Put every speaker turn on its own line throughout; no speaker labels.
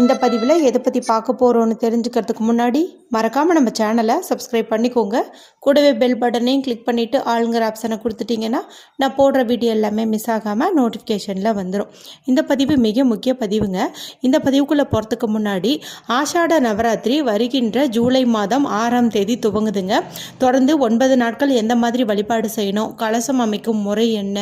இந்த பதிவில் எதை பற்றி பார்க்க போகிறோன்னு தெரிஞ்சுக்கிறதுக்கு முன்னாடி மறக்காமல் நம்ம சேனலை சப்ஸ்கிரைப் பண்ணிக்கோங்க. கூடவே பெல் பட்டனையும் கிளிக் பண்ணிவிட்டு ஆளுங்கிற ஆப்ஷனை கொடுத்துட்டிங்கன்னா நான் போடுற வீடியோ எல்லாமே மிஸ் ஆகாமல் நோட்டிஃபிகேஷனில் வந்துடும் இந்த பதிவு மிக முக்கிய பதிவுங்க. இந்த பதிவுக்குள்ளே போகிறதுக்கு முன்னாடி ஆஷாட நவராத்திரி வருகின்ற ஜூலை மாதம் ஆறாம் தேதி துவங்குதுங்க. தொடர்ந்து ஒன்பது நாட்கள் எந்த மாதிரி வழிபாடு செய்யணும் கலசம் அமைக்கும் முறை என்ன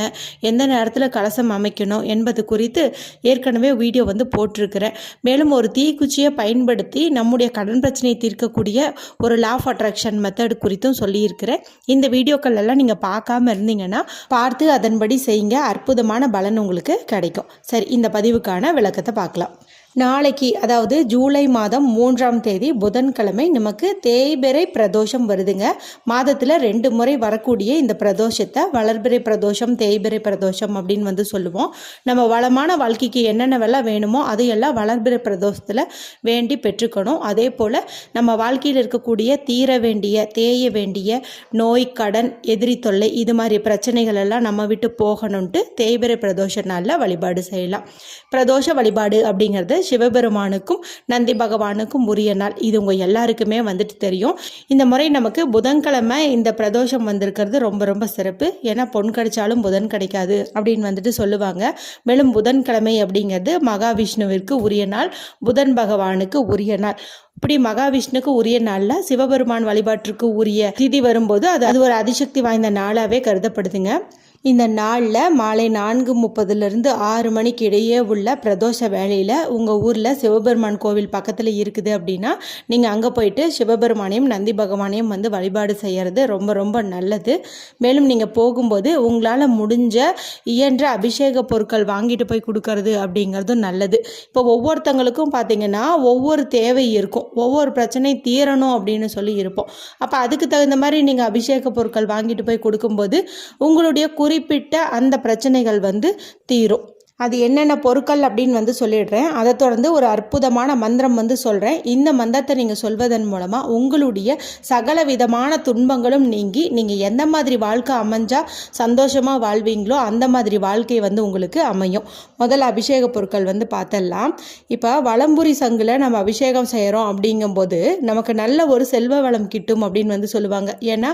எந்த நேரத்தில் கலசம் அமைக்கணும் என்பது குறித்து ஏற்கனவே வீடியோ வந்து போட்டிருக்கிறேன். மேலும் ஒரு தீக்குச்சியை பயன்படுத்தி நம்முடைய கடன் பிரச்சனையை தீர்க்கக்கூடிய ஒரு லா ஆஃப் அட்ராக்ஷன் மெத்தட் குறித்தும் சொல்லியிருக்கிறேன். இந்த வீடியோக்கள் எல்லாம் நீங்கள் பார்க்காம இருந்தீங்கன்னா பார்த்து அதன்படி செய்யுங்க. அற்புதமான பலன் உங்களுக்கு கிடைக்கும். சரி இந்த பதிவுக்கான விளக்கத்தை பார்க்கலாம். நாளைக்கு அதாவது ஜூலை மாதம் மூன்றாம் தேதி புதன்கிழமை நமக்கு தேய்பிறை பிரதோஷம் வருதுங்க. மாதத்தில் ரெண்டு முறை வரக்கூடிய இந்த பிரதோஷத்தை வளர்பிறை பிரதோஷம் தேய்பிறை பிரதோஷம் அப்படின்னு வந்து சொல்லுவோம். நம்ம வளமான வாழ்க்கைக்கு என்னென்னவெல்லாம் வேணுமோ அதையெல்லாம் வளர்பிறை பிரதோஷத்தில் வேண்டி பெற்றுக்கணும். அதே போல் நம்ம வாழ்க்கையில் இருக்கக்கூடிய தீர வேண்டிய தேய வேண்டிய நோய் கடன் எதிரி தொல்லை இது மாதிரி பிரச்சனைகள் எல்லாம் நம்ம விட்டு போகணுன்ட்டு தேய்பிறை பிரதோஷ நாளில் வழிபாடு செய்யலாம். பிரதோஷ வழிபாடு அப்படிங்கிறது சிவபெருமானுக்கும் நந்தி பகவானுக்கும் உரிய நாள். இது உங்கள் எல்லாருக்குமே வந்துட்டு தெரியும். இந்த முறை நமக்கு புதன்கிழமை இந்த பிரதோஷம் வந்திருக்கிறது ரொம்ப ரொம்ப சிறப்பு. ஏன்னா பொன் கிடைச்சாலும் புதன் கிடைக்காது அப்படின்னு வந்துட்டு சொல்லுவாங்க. மேலும் புதன்கிழமை அப்படிங்கிறது மகாவிஷ்ணுவிற்கு உரிய நாள் புதன் பகவானுக்கு உரிய நாள். இப்படி மகாவிஷ்ணுக்கு உரிய நாளில் சிவபெருமான் வழிபாட்டிற்கு உரிய திதி வரும்போது அது அது ஒரு அதிசக்தி வாய்ந்த நாளாகவே கருதப்படுதுங்க. இந்த நாளில் மாலை நான்கு முப்பதுலேருந்து ஆறு மணிக்கு இடையே உள்ள பிரதோஷ வேலையில் உங்கள் ஊரில் சிவபெருமான் கோவில் பக்கத்தில் இருக்குது அப்படின்னா நீங்கள் அங்கே போயிட்டு சிவபெருமானையும் நந்தி பகவானையும் வந்து வழிபாடு செய்கிறது ரொம்ப ரொம்ப நல்லது. மேலும் நீங்கள் போகும்போது உங்களால் முடிஞ்ச இயன்ற அபிஷேக பொருட்கள் வாங்கிட்டு போய் கொடுக்கறது அப்படிங்கிறதும் நல்லது. இப்போ ஒவ்வொருத்தங்களுக்கும் பார்த்தீங்கன்னா ஒவ்வொரு தேவை இருக்கும். ஒவ்வொரு பிரச்சனை தீரணும் அப்படின்னு சொல்லி இருப்போம். அப்போ அதுக்கு தகுந்த மாதிரி நீங்கள் அபிஷேக பொருட்கள் வாங்கிட்டு போய் கொடுக்கும்போது உங்களுடைய குறிப்பிட்ட அந்த பிரச்சனைகள் வந்து தீரும். அது என்னென்ன பொருட்கள் அப்படின்னு வந்து சொல்லிடுறேன். அதை தொடர்ந்து ஒரு அற்புதமான மந்திரம் வந்து சொல்கிறேன் இந்த மந்திரத்தை நீங்கள் சொல்வதன் மூலமாக உங்களுடைய சகல விதமான துன்பங்களும் நீங்கி நீங்கள் எந்த மாதிரி வாழ்க்கை அமைஞ்சால் சந்தோஷமாக வாழ்வீங்களோ அந்த மாதிரி வாழ்க்கை வந்து உங்களுக்கு அமையும். முதல்ல அபிஷேக பொருட்கள் வந்து பார்த்தலாம் இப்போ வளம்புரி சங்கில் நம்ம அபிஷேகம் செய்கிறோம் அப்படிங்கும்போது நமக்கு நல்ல ஒரு செல்வ வளம் கிட்டும் அப்படின்னு வந்து சொல்லுவாங்க. ஏன்னா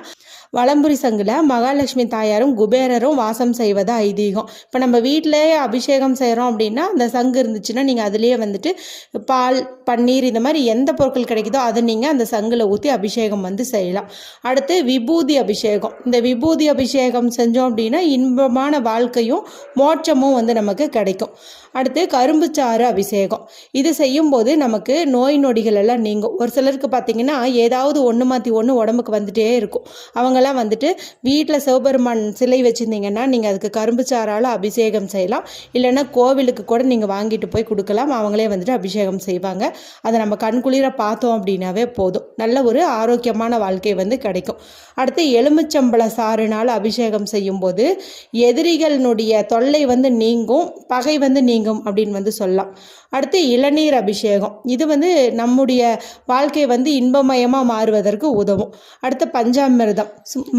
வளம்புரி சங்கில் மகாலட்சுமி தாயாரும் குபேரரும் வாசம் செய்வது ஐதீகம். இப்போ நம்ம வீட்டிலே அபிஷேகம் செய்கிறோம் அப்படின்னா அந்த சங்கு இருந்துச்சுன்னா நீங்கள் அதுலேயே வந்துட்டு பால் பன்னீர் இந்த மாதிரி எந்த பொருட்கள் கிடைக்குதோ அதை நீங்கள் அந்த சங்கில் ஊற்றி அபிஷேகம் வந்து செய்யலாம். அடுத்து விபூதி அபிஷேகம். இந்த விபூதி அபிஷேகம் செஞ்சோம் அப்படின்னா இன்பமான வாழ்க்கையும் மோட்சமும் வந்து நமக்கு கிடைக்கும். அடுத்து கரும்பு சாறு அபிஷேகம். இது செய்யும்போது நமக்கு நோய் நொடிகள் எல்லாம் நீங்கும். ஒரு சிலருக்கு பார்த்தீங்கன்னா ஏதாவது ஒன்று மாற்றி ஒன்று உடம்புக்கு வந்துட்டே இருக்கும். அவங்கெல்லாம் வந்துட்டு வீட்டில் சிவபெருமான் சிலை வச்சுருந்தீங்கன்னா நீங்கள் அதுக்கு கரும்பு சாறால் அபிஷேகம் செய்யலாம். இல்லைன்னா கோவிலுக்கு கூட நீங்கள் வாங்கிட்டு போய் கொடுக்கலாம். அவங்களே வந்துட்டு அபிஷேகம் செய்வாங்க. அதை நம்ம கண்குளிர பார்த்தோம் அப்படின்னாவே போதும். நல்ல ஒரு ஆரோக்கியமான வாழ்க்கை வந்து கிடைக்கும். அடுத்து எலுமிச்சம்பழ சாறுனால் அபிஷேகம் செய்யும்போது எதிரிகளினுடைய தொல்லை வந்து நீங்கும் பகை வந்து நீங்கும் அப்படின்னு வந்து சொல்லலாம். அடுத்து இளநீர் அபிஷேகம். இது வந்து நம்முடைய வாழ்க்கை வந்து இன்பமயமாக மாறுவதற்கு உதவும். அடுத்து பஞ்சாமிர்தம்.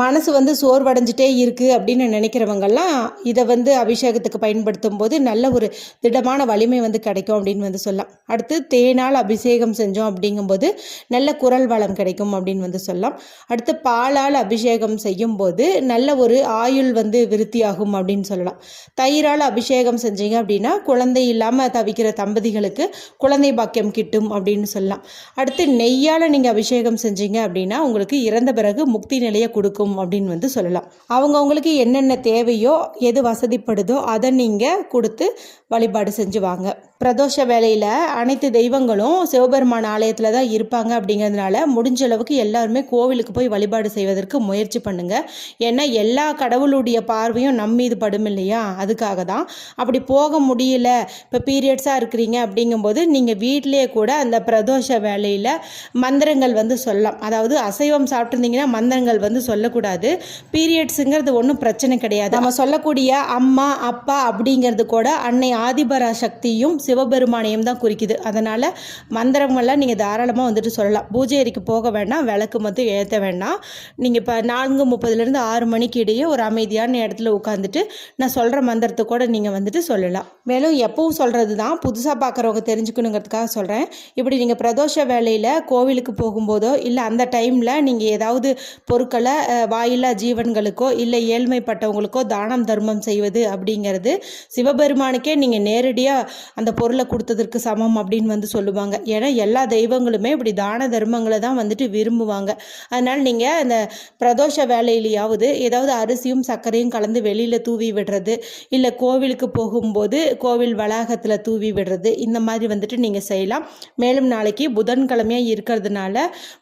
மனசு வந்து சோர்வடைஞ்சிட்டே இருக்குது அப்படின்னு நினைக்கிறவங்கெல்லாம் இதை வந்து அபிஷேகத்துக்கு பயன்படுத்தும் போது நல்ல ஒரு திடமான வலிமை வந்து கிடைக்கும் அப்படின்னு வந்து சொல்லலாம். அடுத்து தேனால் அபிஷேகம் செஞ்சோம் அப்படிங்கும்போது நல்ல குரல் வளம் கிடைக்கும் அப்படின்னு வந்து சொல்லலாம். அடுத்து பாலால் அபிஷேகம் செய்யும்போது நல்ல ஒரு ஆயுள் வந்து விருத்தியாகும் அப்படின்னு சொல்லலாம். தயிரால் அபிஷேகம் செஞ்சீங்க அப்படின்னா குழந்தை இல்லாமல் தவிக்கிற தம்பதிகளுக்கு குழந்தை பாக்கியம் கிட்டும் அப்படின்னு சொல்லலாம். அடுத்து நெய்யால் நீங்கள் அபிஷேகம் செஞ்சீங்க அப்படின்னா உங்களுக்கு இறந்த பிறகு முக்தி நிலையை கொடுக்கும் அப்படின்னு வந்து சொல்லலாம். அவங்கவுங்களுக்கு என்னென்ன தேவையோ எது வசதிப்படுதோ அதை நீங்கள் கொடுத்து வழிபாடு செஞ்சுவாங்க. பிரதோஷ வேலையில் அனைத்து தெய்வங்களும் சிவபெருமான் ஆலயத்தில் தான் இருப்பாங்க அப்படிங்கிறதுனால முடிஞ்ச அளவுக்கு எல்லாருமே கோவிலுக்கு போய் வழிபாடு செய்வதற்கு முயற்சி பண்ணுங்க. ஏன்னா எல்லா கடவுளுடைய பார்வையும் நம் மீது படும் இல்லையா? அதுக்காக தான். அப்படி போக முடியல இப்போ பீரியட்ஸாக இருக்கிறீங்க அப்படிங்கும்போது நீங்கள் வீட்டிலே கூட அந்த பிரதோஷ வேலையில் மந்திரங்கள் வந்து சொல்லலாம். அதாவது அசைவம் சாப்பிட்ருந்தீங்கன்னா மந்திரங்கள் வந்து சொல்லக்கூடாது. பீரியட்ஸுங்கிறது ஒன்றும் பிரச்சனை கிடையாது. நம்ம சொல்லக்கூடிய அம்மா அப்பா அப்படிங்கிறது கூட அன்னை ஆதிபரா சக்தியும் சிவபெருமானையும் தான் குறிக்குது. அதனால் மந்திரங்கள்லாம் நீங்கள் தாராளமாக வந்துட்டு சொல்லலாம். பூஜை அறைக்கு போக வேண்டாம் விளக்கு மட்டும் ஏற்ற வேண்டாம். நீங்கள் இப்போ நான்கு முப்பதுலேருந்து ஆறு மணிக்கு இடையே ஒரு அமைதியான இடத்துல உட்காந்துட்டு நான் சொல்கிற மந்திரத்தை கூட நீங்கள் வந்துட்டு சொல்லலாம். மேலும் எப்பவும் சொல்கிறது தான் புதுசாக பார்க்குறவங்க தெரிஞ்சுக்கணுங்கிறதுக்காக சொல்கிறேன் இப்படி நீங்கள் பிரதோஷ வேலையில் கோவிலுக்கு போகும்போதோ இல்லை அந்த டைமில் நீங்கள் ஏதாவது பொருட்களை வாயில்லா ஜீவன்களுக்கோ இல்லை ஏழ்மைப்பட்டவங்களுக்கோ தானம் தர்மம் செய்வது அப்படிங்கிறது சிவபெருமானுக்கே நீங்கள் நேரடியாக அந்த பொருளை கொடுத்ததற்கு சமம் அப்படின்னு வந்து சொல்லுவாங்க. ஏன்னா எல்லா தெய்வங்களுமே இப்படி தான தர்மங்களை தான் வந்துட்டு விரும்புவாங்க. அதனால் நீங்கள் அந்த பிரதோஷ வேலையிலையாவது ஏதாவது அரிசியும் சர்க்கரையும் கலந்து வெளியில் தூவி விடுறது இல்லை கோவிலுக்கு போகும்போது கோவில் வளாகத்தில் தூவி விடுறது இந்த மாதிரி வந்துட்டு நீங்கள் செய்யலாம். மேலும் நாளைக்கு புதன்கிழமையாக இருக்கிறதுனால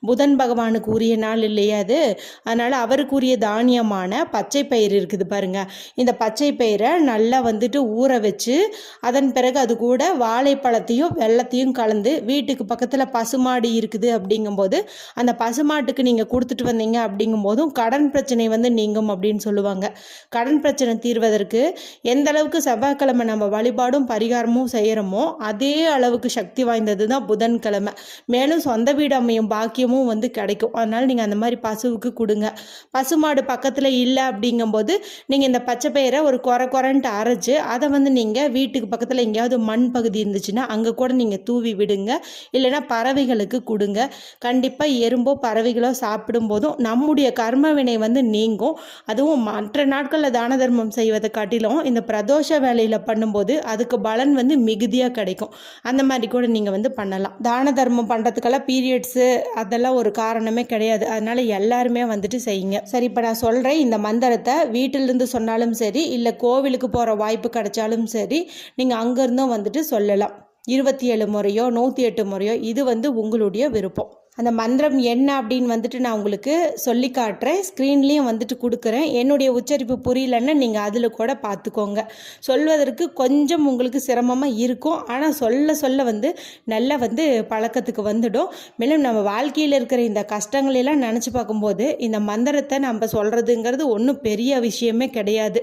புதன் பகவானுக்கு உரிய நாள் இல்லையா அது. அதனால் அவருக்குரிய தானியமான பச்சை பயிர் இருக்குது பாருங்கள் இந்த பச்சை பயிரை நல்லா வந்துட்டு ஊற வச்சு அதன் பிறகு அது கூட வாழைப்பழத்தையும் வெள்ளத்தையும் கலந்து வீட்டுக்கு பக்கத்தில் பசுமாடு இருக்குது அப்படிங்கும்போது அந்த பசுமாட்டுக்கு நீங்கள் கொடுத்துட்டு வந்தீங்க அப்படிங்கும்போதும் கடன் பிரச்சனை வந்து நீங்கும் அப்படின்னு சொல்லுவாங்க. கடன் பிரச்சனை தீர்வதற்கு எந்த அளவுக்கு செவ்வாய்க்கிழமை நம்ம வழிபாடும் பரிகாரமும் செய்கிறோமோ அதே அளவுக்கு சக்தி வாய்ந்தது தான் புதன்கிழமை. மேலும் சொந்த வீடு அமையும் பாக்கியமும் வந்து கிடைக்கும். அதனால் நீங்கள் அந்த மாதிரி பசுவுக்கு கொடுங்க. பசுமாடு பக்கத்தில் இல்லை அப்படிங்கும்போது நீங்கள் இந்த பச்சை பயிரை ஒரு குறை குறைன்ட்டு அரைச்சு அதை வந்து நீங்கள் வீட்டுக்கு பக்கத்தில் எங்கேயாவது மண் பகுதி இருந்துச்சுன்னா அங்கே கூட நீங்கள் தூவி விடுங்க. இல்லைன்னா பறவைகளுக்கு கொடுங்க. கண்டிப்பாக எறும்போ பறவைகளோ சாப்பிடும் போதும் நம்முடைய கர்ம வினை வந்து நீங்கும். அதுவும் மற்ற நாட்களில் தான தர்மம் செய்வதை காட்டிலும் இந்த பிரதோஷ வேலையில் பண்ணும்போது அதுக்கு பலன் வந்து மிகுதியாக கிடைக்கும். அந்த மாதிரி கூட நீங்கள் வந்து பண்ணலாம். தான தர்மம் பண்ணுறதுக்கெல்லாம் பீரியட்ஸு அதெல்லாம் ஒரு காரணமே கிடையாது. அதனால் எல்லாருமே வந்துட்டு செய்யுங்க. சரி இப்போ நான் சொல்கிறேன் இந்த மந்திரத்தை வீட்டிலிருந்து சொன்னாலும் சரி இல்லை கோவிலுக்கு போகிற வாய்ப்பு கிடைச்சாலும் சரி நீங்கள் அங்கேருந்தும் வந்துட்டு சொல்லலாம். இருபத்தி ஏழு முறையோ நூற்றி எட்டு முறையோ இது வந்து உங்களுடைய விருப்பம். அந்த மந்திரம் என்ன அப்படின்னு வந்துட்டு நான் உங்களுக்கு சொல்லி காட்டுறேன். ஸ்க்ரீன்லேயும் வந்துட்டு கொடுக்குறேன். என்னுடைய உச்சரிப்பு புரியலன்னா நீங்கள் அதில் கூட பார்த்துக்கோங்க சொல்வதற்கு கொஞ்சம் உங்களுக்கு சிரமமாக இருக்கும். ஆனால் சொல்ல சொல்ல வந்து நல்லா வந்து பழக்கத்துக்கு வந்துடும். மேலும் நம்ம வாழ்க்கையில் இருக்கிற இந்த கஷ்டங்களெல்லாம் நினச்சி பார்க்கும்போது இந்த மந்திரத்தை நம்ம சொல்கிறதுங்கிறது ஒன்றும் பெரிய விஷயமே கிடையாது.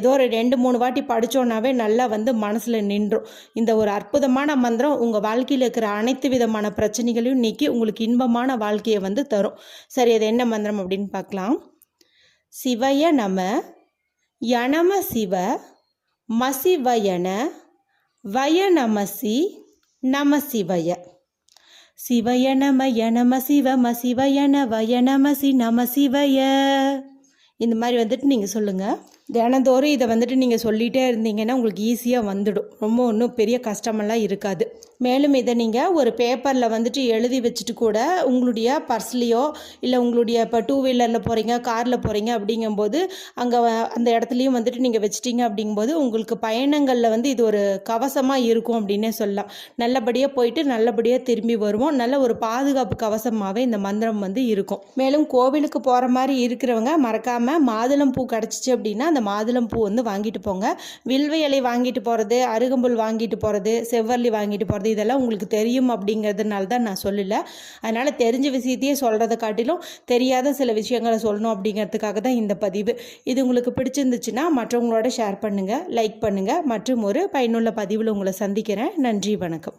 ஏதோ ஒரு ரெண்டு மூணு வாட்டி படித்தோன்னாவே நல்லா வந்து மனசில் நின்றும். இந்த ஒரு அற்புதமான மந்திரம் உங்கள் வாழ்க்கையில் இருக்கிற அனைத்து விதமான பிரச்சனைகளையும் நீக்கி உங்களுக்கு இன்பமான வாழ்க்கையை வந்து தரும். சரி அது என்ன மந்திரம் அப்படின்னு பார்க்கலாம். சிவய நம யனம சிவ மசிவயன வய நமசி நம சிவய. சிவய நம யனம சிவ மசிவயன வய நமசி நம சிவய. இந்த மாதிரி வந்துட்டு நீங்கள் சொல்லுங்கள் தினந்தோறும் இதை வந்துட்டு நீங்கள் சொல்லிகிட்டே இருந்தீங்கன்னா உங்களுக்கு ஈஸியாக வந்துடும். ரொம்ப ஒன்றும் பெரிய கஷ்டமெல்லாம் இருக்காது. மேலும் இதை நீங்கள் ஒரு பேப்பரில் வந்துட்டு எழுதி வச்சுட்டு கூட உங்களுடைய பர்ஸ்லேயோ இல்லை உங்களுடைய இப்போ டூ வீலரில் போகிறீங்க காரில் போகிறீங்க அப்படிங்கும்போது அங்கே அந்த இடத்துலையும் வந்துட்டு நீங்கள் வச்சிட்டீங்க அப்படிங்கும்போது உங்களுக்கு பயணங்களில் வந்து இது ஒரு கவசமாக இருக்கும் அப்படின்னே சொல்லலாம். நல்லபடியாக போயிட்டு நல்லபடியாக திரும்பி வருவோம். நல்ல ஒரு பாதுகாப்பு கவசமாகவே இந்த மந்திரம் வந்து இருக்கும். மேலும் கோவிலுக்கு போகிற மாதிரி இருக்கிறவங்க மறக்காமல் மாதுளம் பூ கிடச்சிச்சு அப்படின்னா அந்த மாதுளம் பூ வந்து வாங்கிட்டு போங்க. வில்வ இலை வாங்கிட்டு போகிறது அருகம்புல் வாங்கிட்டு போகிறது செவ்வரளி வாங்கிட்டு போகிறது போகிறது இதெல்லாம் உங்களுக்கு தெரியும் அப்படிங்கிறதுனால தான் நான் சொல்லலை. அதனால் தெரிஞ்ச விஷயத்தையே சொல்கிறத காட்டிலும் தெரியாத சில விஷயங்களை சொல்லணும் அப்படிங்கிறதுக்காக தான் இந்த பதிவு. இது உங்களுக்கு பிடிச்சிருந்துச்சுன்னா மற்றவங்களோட ஷேர் பண்ணுங்கள் லைக் பண்ணுங்கள் மற்றும் ஒரு பயனுள்ள பதிவில் உங்களை சந்திக்கிறேன். நன்றி வணக்கம்.